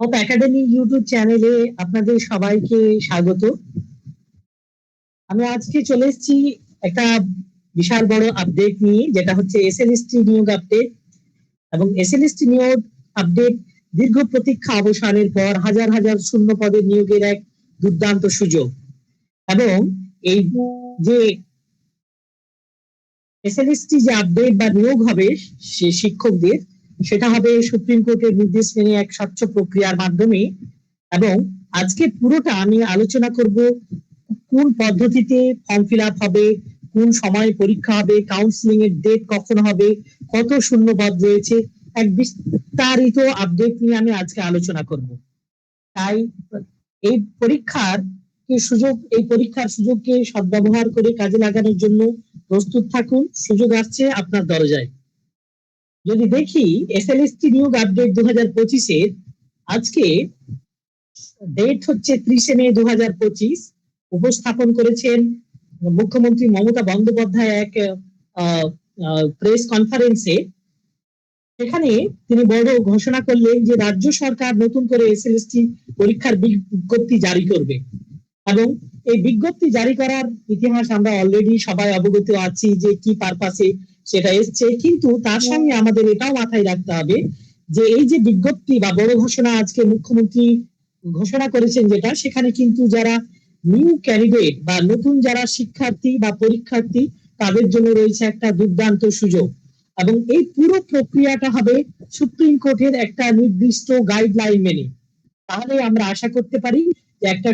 Hope academy YouTube চ্যানেলে আপনাদের সবাইকে স্বাগত। আমি আজকে চলে এসেছি একটা বিশাল বড় আপডেট নিয়ে, যেটা হচ্ছে এসএলএসটি নিয়োগ আপডেট এবং এসএলএসটি নিয়োগ আপডেট দীর্ঘ প্রতীক্ষা অবসানের পর হাজার হাজার শূন্য পদের নিয়োগের এক দুর্দান্ত সুযোগ। এবং এই যে এসএলএসটি যে আপডেট বা নিয়োগ হবে সে শিক্ষকদের সেটা হবে সুপ্রিম কোর্টের নির্দেশ মেনে এক স্বচ্ছ প্রক্রিয়ার মাধ্যমে। এবং আজকে পুরোটা আমি আলোচনা করব কোন পদ্ধতিতে ফর্ম ফিল আপ হবে, কোন সময়ে পরীক্ষা হবে কাউন্সিলিং এর ডেট কখন হবে, কত শূন্য পদ রয়েছে, এক বিস্তারিত আপডেট নিয়ে আমি আজকে আলোচনা করব। তাই এই পরীক্ষার সুযোগ, এই পরীক্ষার সুযোগকে সদ্ব্যবহার করে কাজে লাগানোর জন্য প্রস্তুত থাকুন, সুযোগ আসছে আপনার দরজায়। যদি দেখি এসএলএসটি নিয়োগ আপডেট দু হাজার পঁচিশের আজকে ডেট হচ্ছে ত্রিশে মে দু হাজার পঁচিশ, উপস্থাপন করেছেন মুখ্যমন্ত্রী মমতা বন্দ্যোপাধ্যায় এক প্রেস কনফারেন্সে সেখানে তিনি বড় ঘোষণা করলেন যে রাজ্য সরকার নতুন করে এসএলএসটি পরীক্ষার বিজ্ঞপ্তি জারি করবে। এবং এই বিজ্ঞপ্তি জারি করার ইতিহাস আমরা অলরেডি সবাই অবগত আছি যে কি পারপাসে সেটা এসছে। কিন্তু তার সঙ্গে আমাদের এটাও মাথায় রাখতে হবে যে এই যে বিজ্ঞপ্তি বা বড় ঘোষণা আজকে মুখ্যমন্ত্রী ঘোষণা করেছেন যেটা সেখানে কিন্তু যারা নিউ ক্যান্ডিডেট বা নতুন যারা শিক্ষার্থী বা পরীক্ষার্থী তাদের জন্য রয়েছে একটা দুর্দান্ত সুযোগ। এবং এই পুরো প্রক্রিয়াটা হবে সুপ্রিম কোর্টের একটা নির্দিষ্ট গাইডলাইন মেনে। তাহলে আমরা আশা করতে পারি যে একটা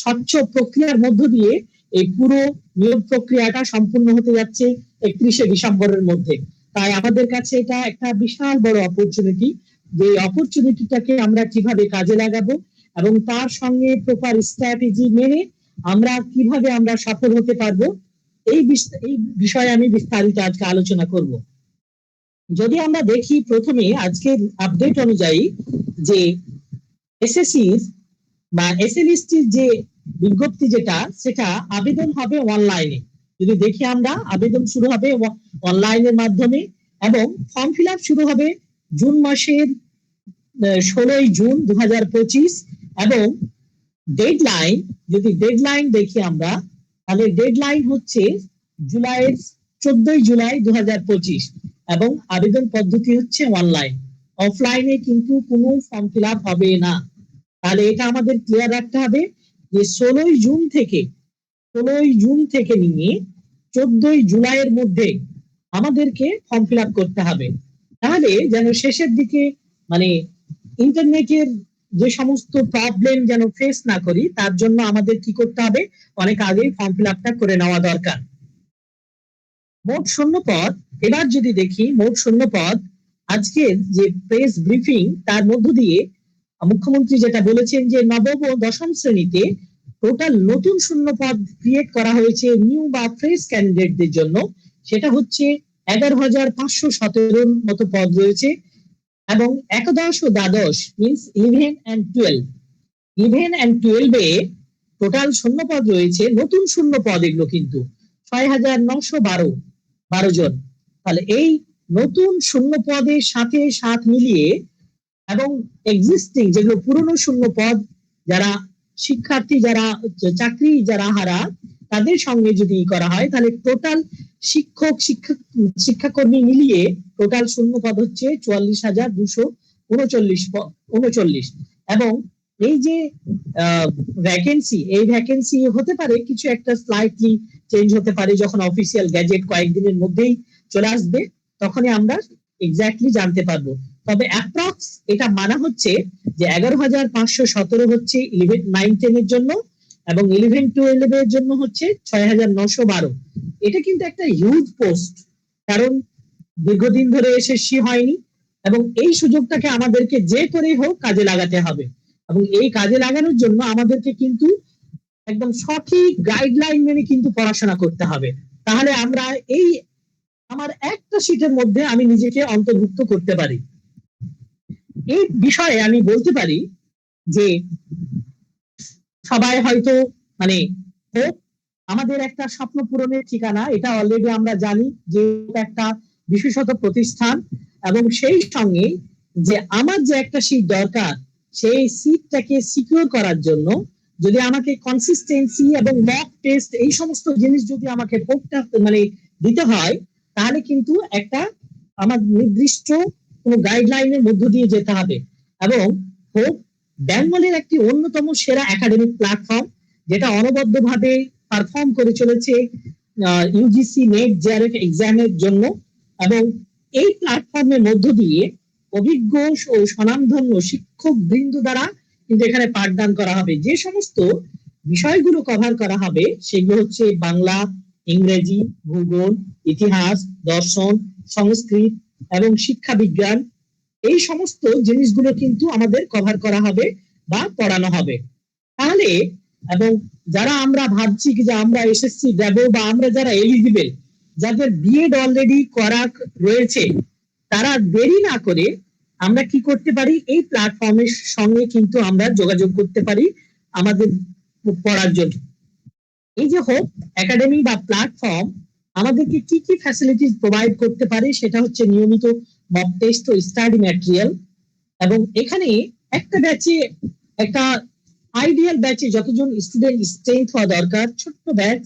স্বচ্ছ প্রক্রিয়ার মধ্য দিয়ে এই পুরো নিয়োগ প্রক্রিয়াটা সম্পূর্ণ হতে যাচ্ছে। একত্রিশে ডিসেম্বরের মধ্যে। তাই আমাদের কাছে এটা একটা বিশাল বড় অপরচুনিটি যে অপরচুনিটিটাকে আমরা কীভাবে কাজে লাগাবো এবং তার সঙ্গে প্রপার স্ট্র্যাটেজি মেনে আমরা কীভাবে আমরা সফল হতে পারব, এই এই বিষয়ে আমি বিস্তারিত আজকে আলোচনা করব। যদি আমরা দেখি প্রথমে আজকের আপডেট অনুযায়ী যে এসএসসি বা এসএলএসটির যে বিজ্ঞপ্তি যেটা, সেটা আবেদন হবে অনলাইনে যদি দেখি আমরা, আবেদন শুরু হবে অনলাইনের মাধ্যমে এবং ফর্ম ফিল শুরু হবে জুন মাসের ষোলোই জুন দু হাজার পঁচিশ এবং ডেডলাইন যদি ডেডলাইন দেখি আমরা, তাহলে ডেডলাইন হচ্ছে জুলাইয়ের চোদ্দই জুলাই দু হাজার পঁচিশ এবং আবেদন পদ্ধতি হচ্ছে অনলাইন অফলাইনে কিন্তু কোনো ফর্ম ফিল হবে না। তাহলে এটা আমাদের ক্লিয়ার রাখতে হবে যে ষোলোই জুন থেকে, ষোলোই জুন থেকে নিয়ে চোদ্দই জুলাইয়ের মধ্যে আমাদেরকে ফর্ম ফিল করতে হবে। তাহলে যেন শেষের দিকে মানে ইন্টারনেটের যে সমস্ত প্রবলেম যেন ফেস না করি, তার জন্য আমাদের কি করতে হবে? অনেক আগেই ফর্ম ফিল করে নেওয়া দরকার। মোট শূন্য পদ এবার যদি দেখি, মোট শূন্য পদ আজকের যে প্রেস ব্রিফিং তার মধ্য দিয়ে মুখ্যমন্ত্রী যেটা বলেছেন যে নবম ও দশম শ্রেণীতে টোটাল নতুন শূন্য পদ ক্রিয়েট করা হয়েছে নিউ বা ফ্রেশ ক্যান্ডিডেটদের জন্য। সেটা হচ্ছে এগারো হাজার পাঁচশো সতেরোর মতো পদ রয়েছে এবং একাদশ ও দ্বাদশ means eleven and twelve eleven and টুয়েলভে টোটাল শূন্য পদ রয়েছে, নতুন শূন্য পদ এগুলো কিন্তু ছয় হাজার নশো বারো বারো জন। তাহলে এই নতুন শূন্য পদের সাথে সাত মিলিয়ে এবং এক্সিস্টিং যেগুলো পুরনো শূন্য পদ যারা শিক্ষার্থী যারা, চাকরি যারা হারা, তাদের সঙ্গে যদি করা হয়, তাহলে টোটাল শিক্ষক শিক্ষক, শিক্ষাকর্মী মিলিয়ে টোটাল শূন্য পদ হচ্ছে চুয়াল্লিশ হাজার দুশো উনচল্লিশ উনচল্লিশ। এবং এই যে ভ্যাকেন্সি এই ভ্যাকেন্সি হতে পারে কিছু একটা স্লাইটলি চেঞ্জ হতে পারে যখন অফিসিয়াল গ্যাজেট কয়েকদিনের মধ্যেই চলে আসবে, তখনই আমরা এক্স্যাক্টলি জানতে পারব। তবে অ্যাপ্রক্স এটা মানা হচ্ছে যে এগারো হাজার পাঁচশো সতেরো হচ্ছে ইলেভেন নাইন টেন এর জন্য এবং ইলেভেন টুয়েলভ এর জন্য হচ্ছে ছয় হাজার নশো বারো। এটা কিন্তু একটা হিউজ পোস্ট কারণ দীর্ঘদিন ধরে এসএসসি হয়নি এবং এই সুযোগটাকে আমাদেরকে যে করেই হোক কাজে লাগাতে হবে। এবং এই কাজে লাগানোর জন্য আমাদেরকে কিন্তু একদম সঠিক গাইডলাইন মেনে কিন্তু পড়াশোনা করতে হবে। তাহলে আমরা এই আমার একটা সিটের মধ্যে আমি নিজেকে অন্তর্ভুক্ত করতে পারি। এই বিষয়ে আমি বলতে পারি যে সবাই হয়তো মানে আমাদের একটা স্বপ্ন পূরণের ঠিকানা, এটা অলরেডি আমরা জানি যে একটা বিশেষত প্রতিষ্ঠান এবং সেই সঙ্গে যে আমার যে একটা শীত দরকার, সেই সিটটাকে সিকিউর করার জন্য যদি আমাকে কনসিস্টেন্সি এবং মক টেস্ট এই সমস্ত জিনিস যদি আমাকে মানে দিতে হয় তাহলে কিন্তু একটা আমার নির্দিষ্ট কোনো গাইডলাইনের মধ্য দিয়ে যেতে হবে। এবং হোপ বেঙ্গলের একটি অন্যতম সেরা একাডেমিক প্ল্যাটফর্ম যেটা অনবদ্যভাবে পারফর্ম করে চলেছে ইউজিসি নেট জেআরএফ এক্সামের জন্য। এবং এই প্ল্যাটফর্মের মধ্য দিয়ে অভিজ্ঞ ও স্বনামধন্য শিক্ষক বৃন্দ দ্বারা কিন্তু এখানে পাঠদান করা হবে। যে সমস্ত বিষয়গুলো কভার করা হবে, সেগুলো হচ্ছে বাংলা ইংরেজি, ভূগোল, ইতিহাস, দর্শন, সংস্কৃত এবং শিক্ষা বিজ্ঞান এই সমস্ত জিনিসগুলো কিন্তু আমাদের কভার করা হবে বা পড়ানো হবে। তাহলে এবং যারা আমরা ভাবছি যে আমরা এসএসসি দেব বা আমরা যারা এলিজিবল যাদের বিএড অলরেডি করা রয়েছে, তারা দেরি না করে আমরা কি করতে পারি? এই প্ল্যাটফর্মের সঙ্গে কিন্তু আমরা যোগাযোগ করতে পারি আমাদের পড়ার জন্য। এই যে হোপ একাডেমি বা প্ল্যাটফর্ম আমাদেরকে কি কি ফ্যাসিলিটিস প্রোভাইড করতে পারে সেটা হচ্ছে নিয়মিত মক টেস্ট ও স্টাডি ম্যাটেরিয়াল এবং এখানে একটা ব্যাচে একটা আইডিয়াল ব্যাচে যতজন স্টুডেন্ট স্ট্রেংথ হওয়া দরকার, ছোট্ট ব্যাচ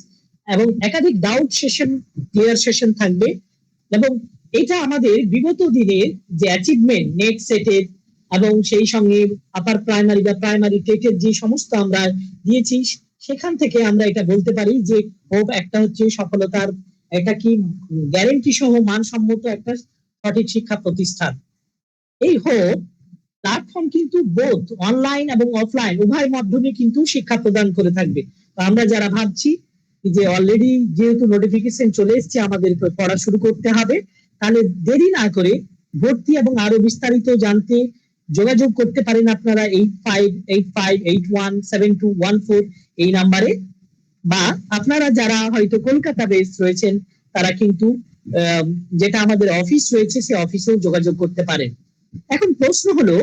এবং একাধিক ডাউট সেশন ক্লিয়ার সেশন থাকবে এবং এটা আমাদের বিগত দিনের যে অ্যাচিভমেন্ট নেট সেটের এবং সেই সঙ্গে আপার প্রাইমারি বা প্রাইমারি টেটের যে সমস্ত আমরা দিয়েছি সেখান থেকে আমরা এটা বলতে পারি যে হোপ একটা হচ্ছে সফলতার একটা কি গ্যারেন্টি সহ মানসম্মত একটা সঠিক শিক্ষা প্রতিষ্ঠান। এই হোপ প্ল্যাটফর্ম কিন্তু বোধ অনলাইন এবং অফলাইন উভয় মাধ্যমে কিন্তু শিক্ষা প্রদান করে থাকবে। তো আমরা যারা ভাবছি যে অলরেডি যেহেতু নোটিফিকেশন চলে এসছে, আমাদের পড়া শুরু করতে হবে, তাহলে দেরি না করে ভর্তি এবং আরও বিস্তারিত জানতে যোগাযোগ করতে পারেন আপনারা eight five eight five eight one seven two one four এই নাম্বারে বা আপনারা যারা হয়তো কলকাতা বেস রয়েছেন, তারা কিন্তু যেটা আমাদের অফিস রয়েছে, সে অফিসেও যোগাযোগ করতে পারেন। এখন প্রশ্ন হলো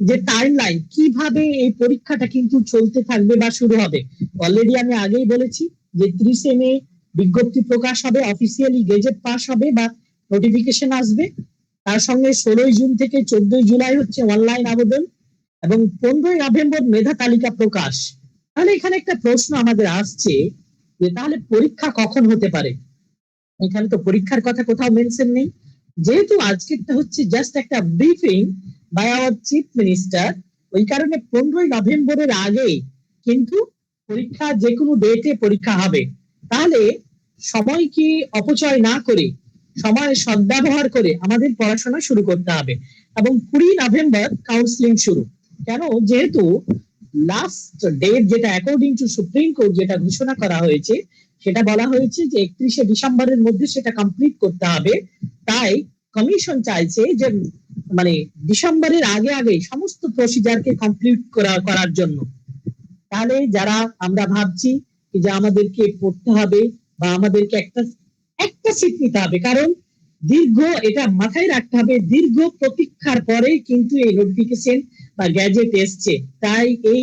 যে টাইম লাইন কীভাবে এই পরীক্ষাটা কিন্তু চলতে থাকবে বা শুরু হবে? অলরেডি আমি আগেই বলেছি যে ত্রিশে মে বিজ্ঞপ্তি প্রকাশ হবে অফিসিয়ালি গেজেট পাস হবে বা নোটিফিকেশন আসবে। তার সঙ্গে ষোলোই জুন থেকে চোদ্দই জুলাই হচ্ছে অনলাইন আবেদন এবং পনেরোই নভেম্বর মেধা তালিকা প্রকাশ। তাহলে এখানে একটা প্রশ্ন আমাদের আসছে যে তাহলে পরীক্ষা কখন হতে পারে? এখানে তো পরীক্ষার কথা কোথাও মেনশন নেই। যেহেতু আজকেরটা হচ্ছে জাস্ট একটা briefing by our chief minister ওই কারণে পনেরোই নভেম্বরের আগে কিন্তু পরীক্ষা যে কোনো ডেটে পরীক্ষা হবে। তাহলে সময় কি অপচয় না করে, সময় সদ্ব্যবহার করে আমাদের পড়াশোনা শুরু করতে হবে। এবং কুড়ি নভেম্বর কাউন্সিলিং শুরু। কেন? যেহেতু লাস্ট ডেট যেটা অ্যাকর্ডিং টু সুপ্রিম কোর্ট যেটা ঘোষণা করা হয়েছে, সেটা বলা হয়েছে যে একত্রিশে ডিসেম্বরের মধ্যে সেটা কমপ্লিট করতে হবে। তাই কমিশন চাইছে যে মানে ডিসেম্বরের আগে আগে সমস্ত প্রসিজারকে কমপ্লিট করা, করার জন্য। তাহলে যারা আমরা ভাবছি যে আমাদেরকে পড়তে হবে বা আমাদেরকে একটা একটা সিট নিতে হবে, কারণ দীর্ঘ এটা মাথায় রাখতে হবে, দীর্ঘ প্রতীক্ষার পরে কিন্তু এই নোটিফিকেশন বা গ্যাজেট এসছে। তাই এই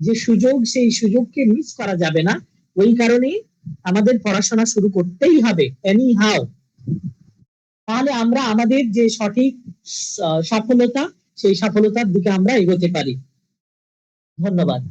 যে সুযোগ, সেই সুযোগকে মিস করা যাবে না। ওই কারণে আমাদের পড়াশোনা শুরু করতেই হবে এনি হাও তাহলে আমরা আমাদের যে সঠিক সফলতা, সেই সফলতার দিকে আমরা এগোতে পারি। ধন্যবাদ।